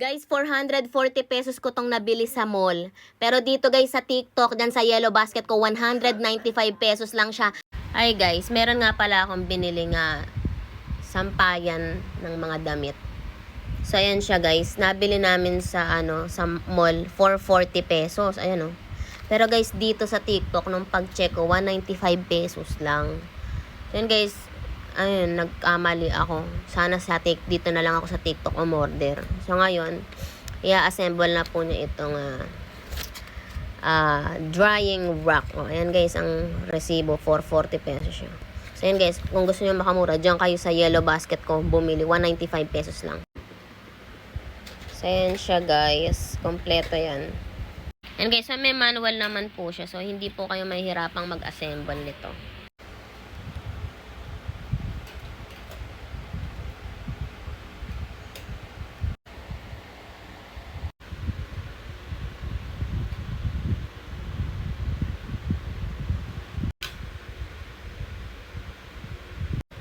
Guys, 440 pesos ko tong nabili sa mall. Pero dito guys sa TikTok, dyan sa Yellow Basket ko, 195 pesos lang siya. Ay guys, meron nga pala akong binili nga sampayan ng mga damit. So ayan siya guys, nabili namin sa ano sa mall 440 pesos. Ayan oh. Pero guys, dito sa TikTok nung pag-check ko 195 pesos lang. So yun guys, ayun, nagkamali ako. Sana sa tik dito na lang ako sa TikTok umorder. So ngayon, i-assemble na po niya itong ah, ah, drying rack. O, ayan guys, ang resibo, 440 pesos siya. So ayan guys, kung gusto niyo makamura, diyan kayo sa yellow basket ko, bumili, 195 pesos lang. So ayan siya guys, kompleto yan. And guys, may manual naman po siya, so hindi po kayo mahihirapang mag-assemble nito.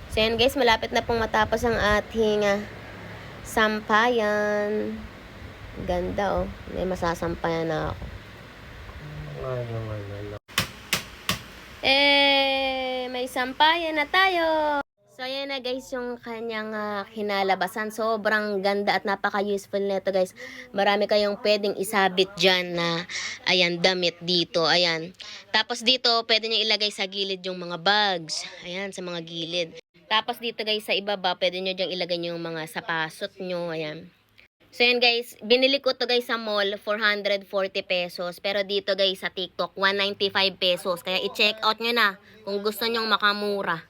So yan guys, malapit na pong matapos ang ating ah, sampayan. Ganda oh. May masasampayan na ako. Eh, may sampayan na tayo. So, ayan na guys yung kanyang ah, kinalabasan. Sobrang ganda at napaka-useful nito guys. Marami kayong pwedeng isabit dyan na, ayan, damit dito. Ayan. Tapos dito, pwede nyo ilagay sa gilid yung mga bags. Ayan, sa mga gilid. Tapos dito guys, sa ibaba, pwede nyo dyan ilagay yung mga sapasot nyo. Ayan. So yan guys, binili ko to guys sa mall, 440 pesos. Pero dito guys sa TikTok, 195 pesos. Kaya i-check out nyo na kung gusto nyong makamura.